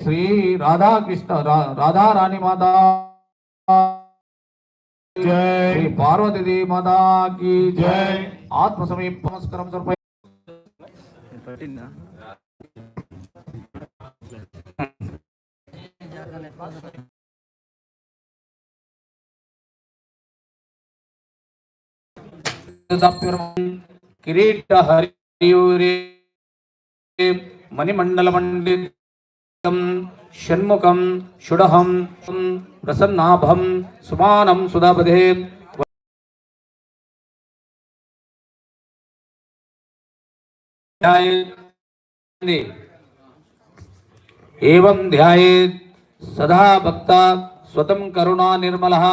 శ్రీ రాధాకృష్ణ రాధా రాణి మాత జై శ్రీ పార్వతీ మాతా की జై. ఆత్మ సమీప నమస్కారం కిరీట హరియూరే మణిమండల మండితం షణ్ముఖం షుడహం ప్రసన్నాభం సుమానం సుధాపదే एवं ध्यायेत् सदा भक्ता स्वतं करुणा निर्मलः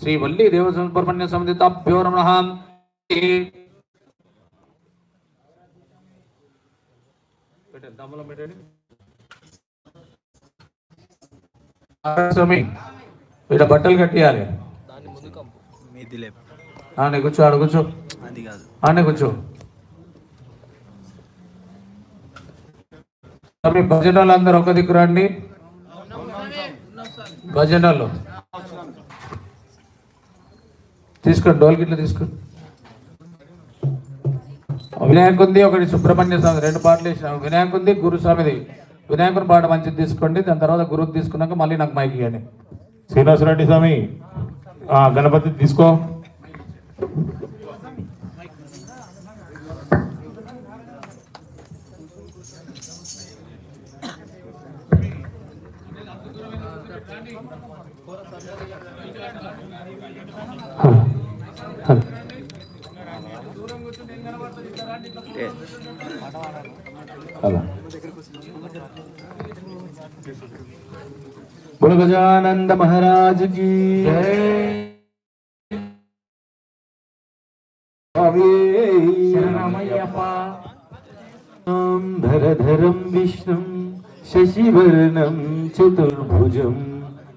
श्री वल्ली देव सुब्रह्मण्य समिताभ्यो స్వామి ఇక్కడ బట్టలు కట్టేయాలి. మీది లేపు. ఆనే కూర్చో ఆడ కూర్చో. అది కాదు. ఆనే కూర్చో. స్వామి భజనలు అందరు ఒక దిక్కు రండి. భజనలు. తీసుకోండి డోల్ గిట్ల తీసుకోండి. వినాయకు ఉంది ఒకటి సుబ్రహ్మణ్య స్వామి రెండు పాటలు వేసిన వినాయకు ఉంది గురుస్వామిది. వినాయకుని పాట మంచిది తీసుకోండి దాని తర్వాత గురువు తీసుకున్నాక మళ్ళీ నాకు మైక్ ఇవ్వండి. శ్రీనివాసరెడ్డి స్వామి ఆ గణపతి తీసుకో. बोलो गजानंद महाराज की धरधरम विष्णु शशिवर्णम चतुर्भुज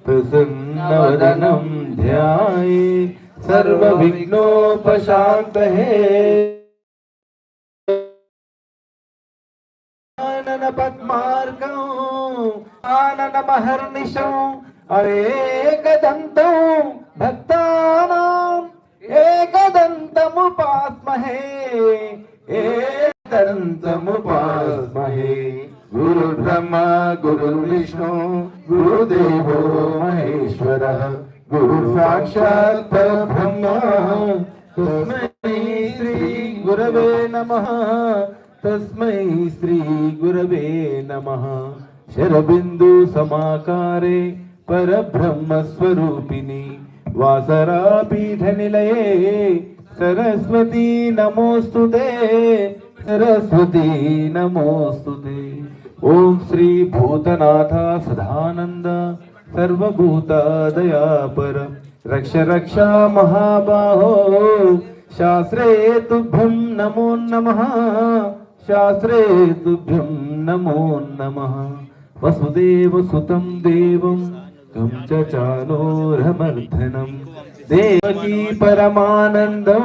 प्रसन्न प्रसन्नवदनं ध्याये। सर्वविघ्नोपशान्तये नमहर्निशम् अरेकदन्तम् भक्तानाम् एकदन्तमुपास्महे एकदन्तमुपास्महे गुरुर्ब्रह्मा गुरुर्विष्णु गुरुदेवो महेश्वरः गुरुसाक्षात् परब्रह्म तस्मै श्रीगुरवे नमः, तस्मै श्रीगुरवे नमः। శరబిందు సమాకారే పరబ్రహ్మస్వరూపిణి వాసరాపీఠ నిలయే సరస్వతీ నమోస్తుతే సరస్వతీ నమోస్తుతే ఓం శ్రీ భూతనాథ సదానంద సర్వభూత దయాపర రక్ష రక్ష మహాబాహో. శాస్త్రే తుభ్యం నమో నమ. శాస్త్రే తుభ్యం నమో నమ. వసుదేవసుతం దేవం కంచచానోరమర్ధనం దేవకీ పరమానందం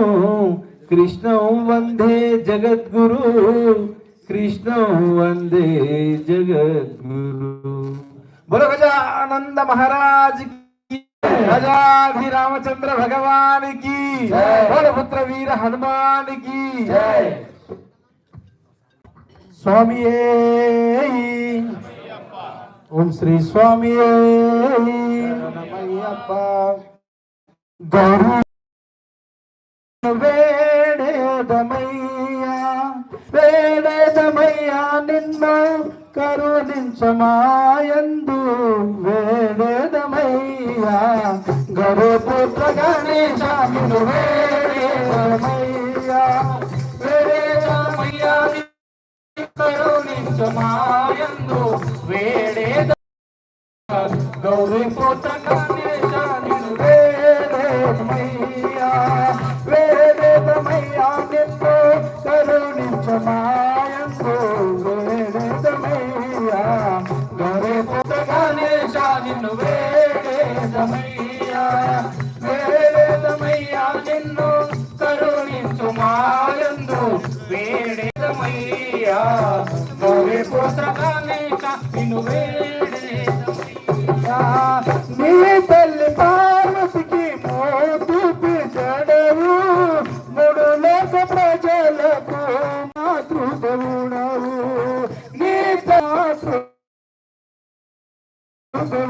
కృష్ణం వందే జగద్గురు కృష్ణం వందే జగద్గురు. బుల గజానంద మహారాజ్ గజాధి రామచంద్ర భగవాన్కి పుత్ర వీర హనుమాన్కి స్వామి ఓం శ్రీ స్వామి. గౌరీ. వేడేదమయ్యా వేడేదమయ్యా నిన్ను కరుణించమాయందు. వేడేదమయ్యా గరుపుత్ర గణేశ నిన్ను వేడేదమయ్యా వేడేదమయ్యా కరుణించమాయందు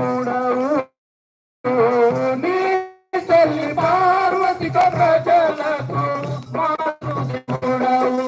చూడవు నీ తల్లి పార్వతిక ప్రజలకు మారు చూడవు